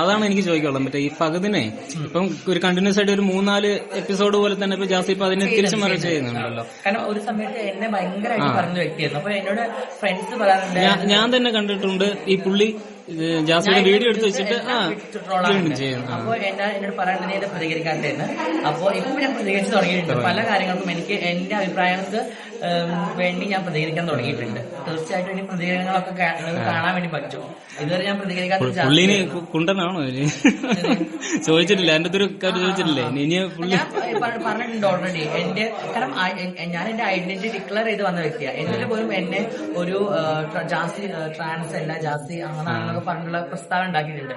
അതാണ് എനിക്ക് ചോദിക്കാനുള്ളത്. മറ്റേ ഈ ഫഹദിനെ ഇപ്പം ഒരു കണ്ടിന്യൂസ് ആയിട്ട് ഒരു മൂന്നാൽ എപ്പിസോഡ് പോലെ തന്നെ ഇപ്പൊ ജാസി ഇപ്പൊ അതിനെ തിരിച്ചു മറിച്ച് ചെയ്യുന്നുണ്ടല്ലോ. കാരണം ഒരു സമയത്ത് എന്നെ ഭയങ്കരമായിട്ട് പറഞ്ഞ വ്യക്തിയായിരുന്നു. അപ്പൊ എന്നോട് ഫ്രണ്ട്സ് പറയാറുണ്ട് ഞാൻ തന്നെ കണ്ടിട്ടുണ്ട് ഈ പുള്ളി ഇത് വീഡിയോ എടുത്ത് വെച്ചിട്ട് ആ വീണ്ടും ചെയ്യുന്നു. അപ്പൊ എന്നാ എന്നോട് പറയാൻ ഇത് പ്രതികരിക്കാത്തതെന്ന്. അപ്പൊ ഇപ്പൊ ഞാൻ പ്രതികരിച്ചു തുടങ്ങിയിട്ടുണ്ട്. പല കാര്യങ്ങൾക്കും എനിക്ക് എന്റെ അഭിപ്രായങ്ങൾക്ക് വേണ്ടി ഞാൻ പ്രതികരിക്കാൻ തുടങ്ങിയിട്ടുണ്ട്. തീർച്ചയായിട്ടും ഇനി പ്രതികരണങ്ങളൊക്കെ കാണാൻ വേണ്ടി പറ്റും. ഇതുവരെ ഞാൻ പ്രതികരിക്കാത്ത കുണ്ടനാണോ? ചോദിച്ചിട്ടില്ല. എന്റെ ഒരു കാര്യം ചോദിച്ചിട്ടില്ലേ? ഇനി പറഞ്ഞിട്ടുണ്ട് ഓൾറെഡി എന്റെ കാരണം ഞാൻ എന്റെ ഐഡന്റിറ്റി ഡിക്ലെയർ ചെയ്ത് വന്ന വ്യക്തിയാണ് എന്നിട്ട് പോലും എന്നെ ഒരു ജാസ്തി ട്രാൻസ് അല്ല ജാസ്തി അങ്ങനെയാണെന്നൊക്കെ പറഞ്ഞുള്ള പ്രസ്താവന ഉണ്ടാക്കിയിട്ടുണ്ട്.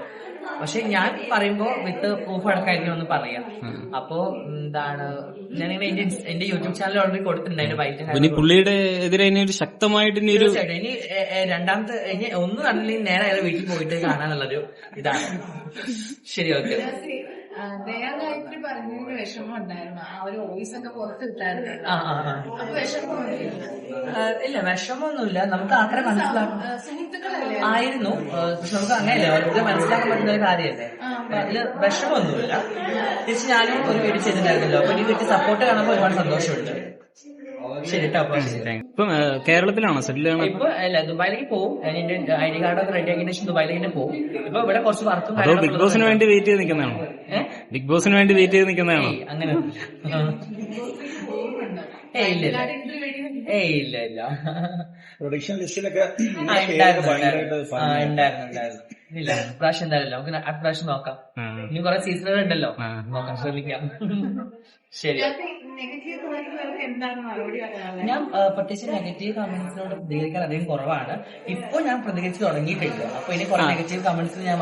പക്ഷെ ഞാൻ പറയുമ്പോ വിത്ത് പ്രൂഫ് അടക്കമായിരിക്കും ഒന്ന് പറയാം. അപ്പോ എന്താണ് ഞാനിങ്ങനെ എന്റെ എന്റെ യൂട്യൂബ് ചാനൽ ഓൾറെഡി കൊടുത്തിട്ടുണ്ട് അതിന്റെ ബൈറ്റ് ഇനി പുള്ളിയുടെ എതിരെ ഒരു ശക്തമായിട്ട് ഇനി രണ്ടാമത്തെ ഇനി ഒന്നും കണ്ടില്ലെങ്കിൽ നേരെ അയാൾ വീട്ടിൽ പോയിട്ട് കാണാനുള്ളൊരു ഇതാണ്. ശരി ഓക്കെ. ദയാഗായത്രി പറഞ്ഞതിന് വിഷമം ഉണ്ടായിരുന്നു ആ ഒരു വോയിസ് ഒക്കെ പുറത്ത് അപ്പൊ വിഷമമൊന്നുമില്ല ഇല്ല വിഷമമൊന്നുമില്ല. നമുക്ക് ആൾക്കാരെ മനസ്സിലാക്കും സുഹൃത്തുക്കളല്ലേ? ആയിരുന്നു. പക്ഷെ നമുക്ക് അങ്ങനെയല്ലേ? അവർക്ക് മനസ്സിലാക്കാൻ പറ്റുന്ന ഒരു കാര്യമല്ലേ? അതിൽ വിഷമമൊന്നുമില്ല. തിരിച്ച് ഞാനും ഒരു വീട് ചെയ്തിട്ടുണ്ടായിരുന്നല്ലോ അപ്പൊ എനിക്ക് കിട്ടിയ സപ്പോർട്ട് കാണുമ്പോൾ ഒരുപാട് സന്തോഷമുണ്ട്. ശരി ഇപ്പം കേരളത്തിലാണോ? സെറ്റിലാണ്? ഇപ്പൊ അല്ല ദുബായിലേക്ക് പോകും ഐ ഡി കാർഡ് ഒക്കെ റെഡി ആക്കിയതിനു ശേഷം ദുബായിലേക്ക് പോകും ഇപ്പൊ ഇവിടെ കുറച്ച് വർക്കും ബിഗ് ബോസിന് വേണ്ടി വെയിറ്റ് ചെയ്ത് നിൽക്കുന്നതാണോ? ബിഗ് ബോസിന് വേണ്ടി വെയിറ്റ് ചെയ്ത് നിൽക്കുന്നതാണോ? അങ്ങനെ ഏയ് ഇല്ല ഇല്ല. ഏയ് ഇല്ല ഇല്ല. പ്രൊഡക്ഷൻ ലിസ്റ്റിലൊക്കെ ആ, ഉണ്ടായിരുന്നു, ഉണ്ടായിരുന്നു. ആ, ഉണ്ടായിരുന്നു, ഉണ്ടായിരുന്നു. ഇല്ല പ്രാവശ്യം എന്തായാലും നമുക്ക് അടുത്ത പ്രാവശ്യം നോക്കാം. ആ. ഇനി കുറെ സീസണുകൾ ഉണ്ടല്ലോ. ആ. നോക്കാം ശ്രമിക്കാം. ശരി. നെഗറ്റീവ് കമന്റുകൾക്ക് എന്താണ് മറുപടി പറയാനുള്ളത്? ഞാൻ ആ, പ്രത്യേകിച്ച് നെഗറ്റീവ് കമന്റ്സിനോട് പ്രതികരിക്കാൻ അധികം കുറവാണ്. ഇപ്പൊ ഞാൻ പ്രതികരിച്ച് തുടങ്ങിയിട്ടുണ്ട് അപ്പൊ ഇനി കുറെ നെഗറ്റീവ് കമന്റ്സ് ഞാൻ